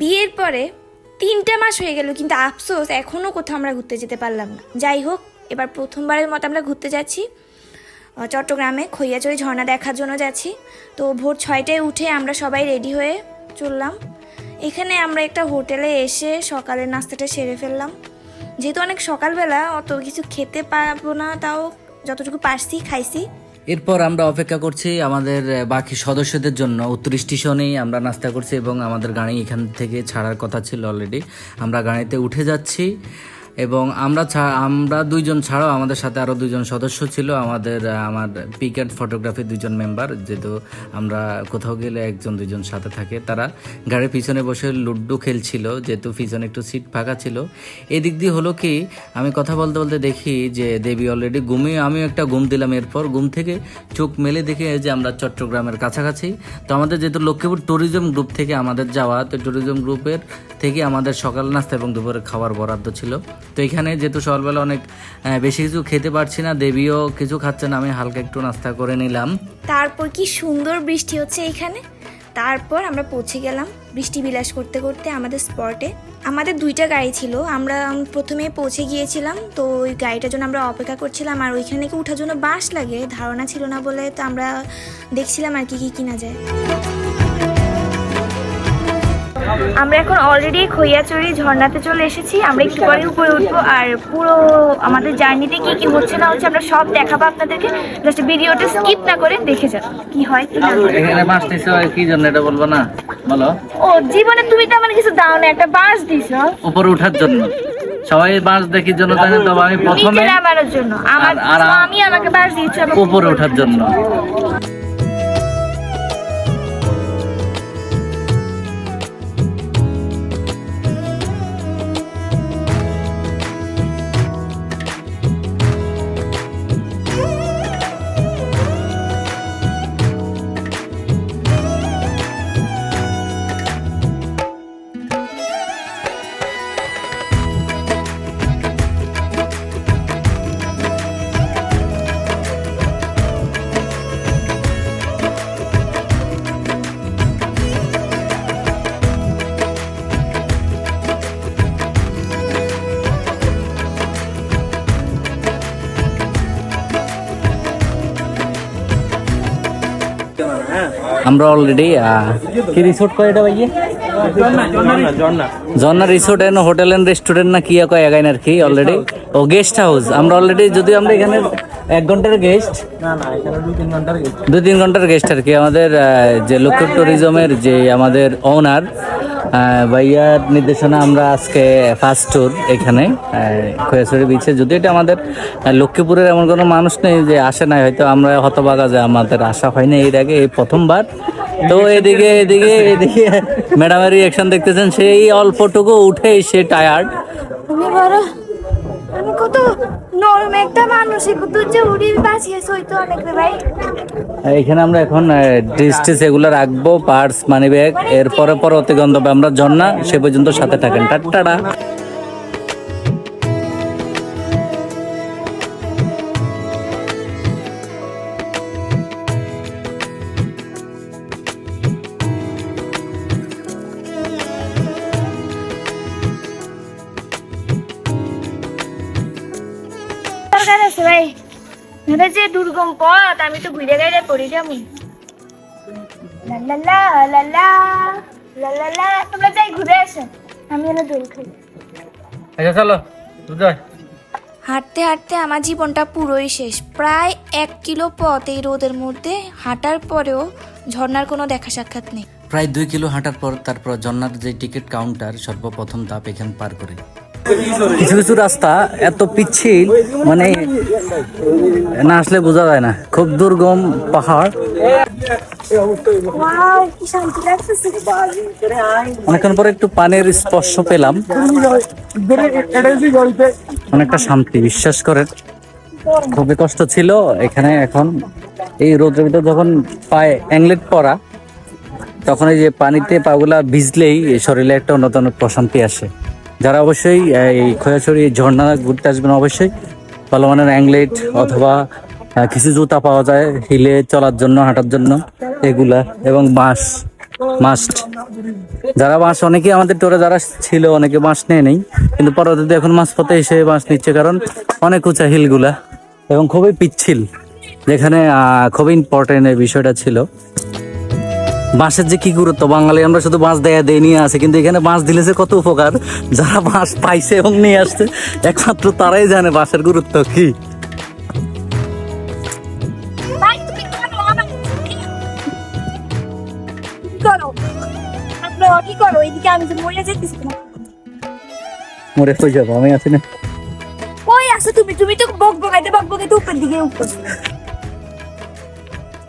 বিয়ের পরে তিনটা মাস হয়ে গেল, কিন্তু আফসোস এখনও কোথাও আমরা ঘুরতে যেতে পারলাম না। যাই হোক, এবার প্রথমবারের মতো আমরা ঘুরতে যাচ্ছি। চট্টগ্রামে খৈয়াচড়ি ঝর্ণা দেখার জন্য যাচ্ছি। তো ভোর ছয়টায় উঠে আমরা সবাই রেডি হয়ে চললাম। এখানে আমরা একটা হোটেলে এসে সকালের নাস্তাটা সেরে ফেললাম। যেহেতু অনেক সকালবেলা, অত কিছু খেতে পারব না, তাও যতটুকু পারছি, খাইছি। এরপর আমরা অপেক্ষা করছি আমাদের বাকি সদস্যদের জন্য। উত্তর স্টেশনেই আমরা নাস্তা করছি এবং আমাদের গাড়ি এখান থেকে ছাড়ার কথা ছিল অলরেডি আমরা গাড়িতে উঠে যাচ্ছি। এবং আমরা আমরা দুইজন ছাড়াও আমাদের সাথে আরও দুজন সদস্য ছিল। আমাদের আমার পিক অ্যান্ড ফটোগ্রাফি দুজন মেম্বার যেহেতু আমরা কোথাও গেলে একজন দুজন সাথে থাকে। তারা গাড়ির পিছনে বসে লুড্ডু খেলছিল, যেহেতু পিছনে একটু সিট ফাঁকা ছিল। এদিক দিয়ে হলো কি, আমি কথা বলতে বলতে দেখি যে দেবী অলরেডি ঘুমিয়ে, আমিও একটা ঘুম দিলাম এরপর। ঘুম থেকে চোখ মেলে দেখে যে আমরা চট্টগ্রামের কাছাকাছি। তো আমাদের যেহেতু লক্ষ্মীপুর ট্যুরিজম গ্রুপ থেকে আমাদের যাওয়া, তো ট্যুরিজম গ্রুপের থেকে আমাদের সকাল নাস্তা এবং দুপুরের খাবার বরাদ্দ ছিল। তো এখানে যেহেতু সকালবেলা অনেক বেশি কিছু খেতে পারছি না, দেবীও কিছু খাচ্ছে না, আমি হালকা একটু নাস্তা করে নিলাম। তারপর কি সুন্দর বৃষ্টি হচ্ছে এখানে? তারপর আমরা পৌঁছে গেলাম বৃষ্টি বিলাস করতে করতে আমাদের স্পটে আমাদের দুইটা গাড়ি ছিল, আমরা প্রথমে পৌঁছে গিয়েছিলাম, তো ওই গাড়িটার জন্য আমরা অপেক্ষা করছিলাম, আর ওইখানে কি ওঠার জন্য বাস লাগে? ধারণা ছিল না বলে তো আমরা দেখছিলাম আর কি কি কিনা যায়। আমরা এখন অলরেডি খৈয়াচড়ি ঝর্ণাতে চলে এসেছি। আমরা একটু পরে উপরে উঠবো। আর পুরো আমাদের জার্নিতে কি কি হচ্ছে না হচ্ছে আমরা সব দেখাবো আপনাদেরকে। জাস্ট ভিডিওটা স্কিপ না করে দেখে যান কি হয় কি না এখানে নিচ্ছে কি জন্য এটা বলব না? বলো। ও জীবনে তুমি তো আমার কিছু দাও না একটা বাস দিছো। উপরে ওঠার জন্য। সবাই বাস দেখির জন্য জানে তবে আমি প্রথমে আর আমি আমাকে বাস দিয়েছে উপরে ওঠার জন্য। আমরা অলরেডি কি রিসোর্ট কয় এটা ভাইয়া? Jharna resort and hotel and restaurant না কি কয় এগাইন আর কি অলরেডি ও গেস্ট হাউস আমরা অলরেডি যদি আমরা এখানে এক ঘণ্টার গেস্ট দুই তিন ঘণ্টার গেস্ট আর কি। আমাদের যে লক্ষ্য ট্যুরিজমের যে আমাদের ওনার ভাইয়ার নির্দেশনা আমরা আজকে ফার্স্ট ট্যুর এখানে খোয়াছড়ি বিচে যদি এটা আমাদের লক্ষ্মীপুরের এমন কোনো মানুষ নেই যে আসে নাই হয়তো আমরা হতবাগা যে আমাদের আসা হয়নি এর আগে এই প্রথমবার। তো এদিকে এদিকে এদিকে ম্যাডামের রিয়াকশন দেখতেছেন সেই অল্পটুকু উঠে সে টায়ার্ড কত নরম একটা মানুষ কত যে উড়ি বাঁচিয়েছে অনেক রে ভাই। এখানে আমরা এখন ডিস্টেন্স এগুলো রাখব পার্স মানি ব্যাগ এরপরে পরবর্তী গন্তব্যে আমরা ঝর্ণা সে পর্যন্ত সাথে থাকেন। টাটা। আছে ভাই। যে দুর্গম পথ আমি তো ঘুরে যাব তোমরা যাই ঘুরে আসো আমি এনে দোল খাই। আচ্ছা চলো হাঁটতে হাঁটতে আমার জীবনটা পুরোই শেষ। প্রায় এক কিলো পথ এই রোদের মধ্যে হাঁটার পরেও ঝর্নার কোনো দেখা সাক্ষাৎ নেই। প্রায় দুই কিলো হাঁটার পর তারপর ঝর্নার যে টিকিট কাউন্টার সর্বপ্রথম তাপ এখানে পার করে। কিছু কিছু রাস্তা এত পিচ্ছিল মানে না আসলে বোঝা যায় না। খুব দুর্গম পাহাড়। অনেকক্ষণ পরে একটু পানির স্পর্শ পেলাম। অনেকটা শান্তি বিশ্বাস করেন। খুবই কষ্ট ছিল এখানে এখন। এই রোদের ভিতরে যখন পায়ে অ্যাংলেট পরা তখন এই যে পানিতে পাগুলা ভিজলেই শরীরে একটা অন্যতম প্রশান্তি আসে। যারা অবশ্যই এই খোয়াছড়ি ঝর্ণা ঘুরতে আসবেন অবশ্যই। ভালো মানের অ্যাংলেট অথবা কিছু জুতা পাওয়া যায় হিলে চলার জন্য, হাঁটার জন্য। এগুলা এবং বাঁশ, মাস্ট। যারা মাছ অনেকে আমাদের টোরে যারা ছিল, অনেকে মাছ নেয় নেই। কিন্তু পরবর্তীতে এখন মাছ পথে এসে মাছ নিচ্ছে কারণ অনেক উঁচা হিলগুলা এবং খুবই পিচ্ছিল। যেখানে খুবই ইম্পর্টেন্ট এই বিষয়টা ছিল। বাঁশের যে কি গুরুত্ব? বাঙালি আমরা শুধু বাঁশ দেয়া দিয়ে নিয়ে আসে কিন্তু এখানে বাঁশ দিলে যে কত উপকার? যারা বাঁশ পাইছে এবং নিয়ে আসছে একমাত্র তারাই জানে বাঁশের গুরুত্ব কি। মরে হয়ে যাব? আমি আছি না। ওই আসো তুমি? তুমি তো বক বকাইতে বক বকাইতে উপর দিকে উঠছো।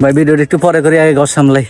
ভাই ভিডিওটা একটু পরে করে আগে ঘর সামলাই।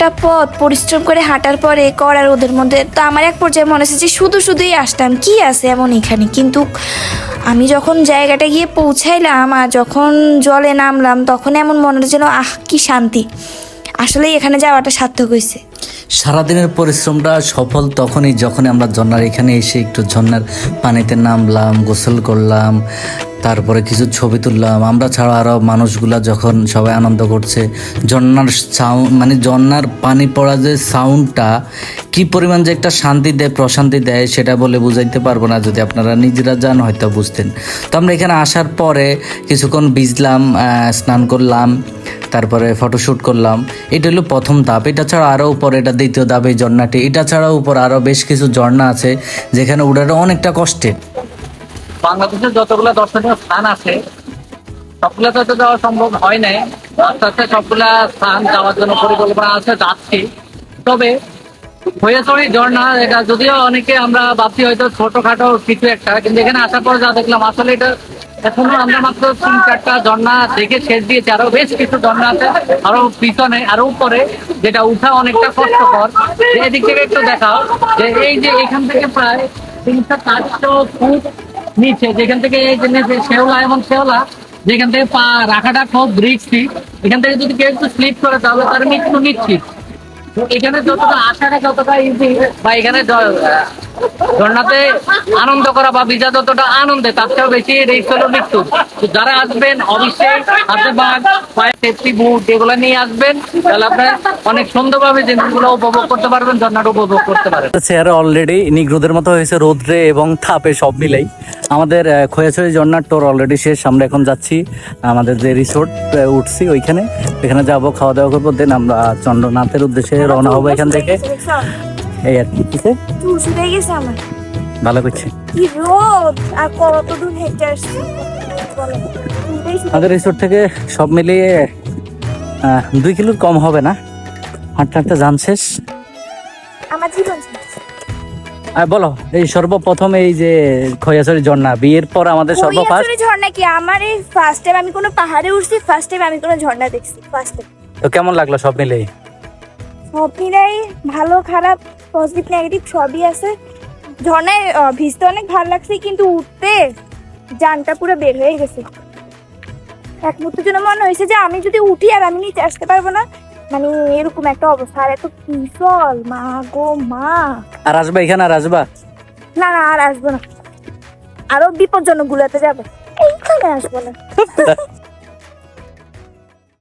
এতটা পথ পরিশ্রম করে হাঁটার পরে করার ওদের মধ্যে, তো আমার এক পর্যায়ে মনে হচ্ছে যে শুধু শুধুই আসতাম, কি আছে এমন এখানে? কিন্তু আমি যখন জায়গাটা গিয়ে পৌঁছাইলাম আর যখন জলে নামলাম, তখন এমন মনে যেন, আহ, কি শান্তি। আসলে এখানে যাওয়াটা সার্থক হয়েছে। সারাদিনের পরিশ্রমটা সফল তখনই যখন আমরা ঝর্নার এখানে এসে একটু ঝর্ণার পানিতে নামলাম, গোসল করলাম তারপরে কিছু ছবি তুললাম। আমরা ছাড়া আরও মানুষগুলা যখন সবাই আনন্দ করছে, ঝর্ণার সাউন্ড মানে ঝর্ণার পানি পড়া যে সাউন্ডটা কি পরিমাণ যে একটা শান্তি দেয়, প্রশান্তি দেয়, সেটা বলে বুঝাইতে পারব না যদি আপনারা নিজেরা যান হয়তো বুঝতেন। তো আমরা এখানে আসার পরে কিছুক্ষণ ভিজলাম স্নান করলাম, তারপরে ফটোশ্যুট করলাম। এটা হলো প্রথম ধাপ। এটা ছাড়া আরও উপরে, এটা দ্বিতীয় ধাপ এই ঝর্ণাটি। এটা ছাড়াও উপর আরও বেশ কিছু ঝর্ণা আছে, যেখানে উঠাটা অনেকটা কষ্টে বাংলাদেশের যতগুলো দর্শনীয় স্থান আছে সবগুলো তো যাওয়া সম্ভব হয় নাই। আস্তে আস্তে সবগুলা স্থান যাওয়ার জন্য পরিকল্পনা আছে, যাচ্ছি। তবে হয়েছড়ি ঝর্ণা, এটা যদিও অনেকে আমরা ভাবছি হয়তো ছোটখাটো কিছু একটা, কিন্তু এখানে আসার পর যা দেখলাম, আসলে এটা এখনও আমরা মাত্র তিন চারটা ঝর্ণা দেখে শেষ দিয়েছি। আরও বেশ কিছু ঝর্ণা আছে, আরও পিছনে, আরও উপরে, যেটা উঠা অনেকটা কষ্টকর। এদিক থেকে একটু দেখাও, যে এই যে এখান থেকে প্রায় তিনশো চারশো ফুট নিচে, যেখান থেকে এই শেওলা এবং শেওলা, যেখান থেকে পা রাখাটা খুব রিক্সি এখান থেকে যদি কেউ একটু স্লিপ করে তাহলে তার মৃত্যু নিশ্চিত। এখানে যতটা আসাটা যতটা ইজি বা এখানে ঝর্ণাতে আনন্দ করা বা ভিজা যতটা আনন্দে, তার চেয়েও বেশি রিস্ক মৃত্যু। যারা আসবেন, অবশ্যই হাতে বাঘ পায়ে সেফটি বুট এগুলো নিয়ে আসবেন। তাহলে আপনার অনেক সুন্দরভাবে জিনিসগুলো উপভোগ করতে পারবেন ঝর্ণাটা উপভোগ করতে পারবেন। চেয়ারে অলরেডি নিগ্রোদের মতো হয়েছে রোদ্রে এবং তাপে সব মিলেই। আমাদের খোয়াছড়ি ঝর্ণার টোর অলরেডি শেষ। আমরা এখন যাচ্ছি আমাদের যে রিসোর্ট উঠছি ওইখানে। এখানে যাব খাওয়া দাওয়া করব দেন আমরা চন্দ্রনাথের উদ্দেশ্যে রওনা হব এখান থেকে। এই আর কি কিসে? চুল গেছে আমার। ভালো করছি। কি রোদ আর কত দূর হেঁটে আসছি? বলো। আমাদের রিসোর্ট থেকে সব মিলিয়ে দুই কিলোর কম হবে না। হাঁটতে হাঁটতে যান শেষ। আমার জীবন আর বলো এই সর্বপ্রথম এই যে খৈয়াছড়ি ঝর্ণা বিয়ের পর আমাদের সর্বফার্স্ট? ঝর্ণা কি? আমার এই ফার্স্ট টাইম আমি কোনো পাহাড়ে উঠছি ফার্স্ট টাইম আমি কোনো ঝর্ণা দেখছি ফার্স্ট টাইম তো কেমন লাগল সব মিলিয়ে? সব মিলাই ভালো খারাপ পজিটিভ নেগেটিভ সবই আছে। ঝর্ণায় ভিজতে অনেক ভালো লাগছে কিন্তু উঠতে জানটা পুরো বের হয়ে গেছে। এক মুহূর্তের জন্য মনে হয়েছে যে আমি যদি উঠি আর আমি নিচে আসতে পারব না মানে এরকম একটা অবস্থা। আর এত পিছল মা গো মা। আর আসবা এখানে আর আসবা? না না আর আসব না। আরও বিপজ্জনক গুলাতে যাব। এইখানে আসব না।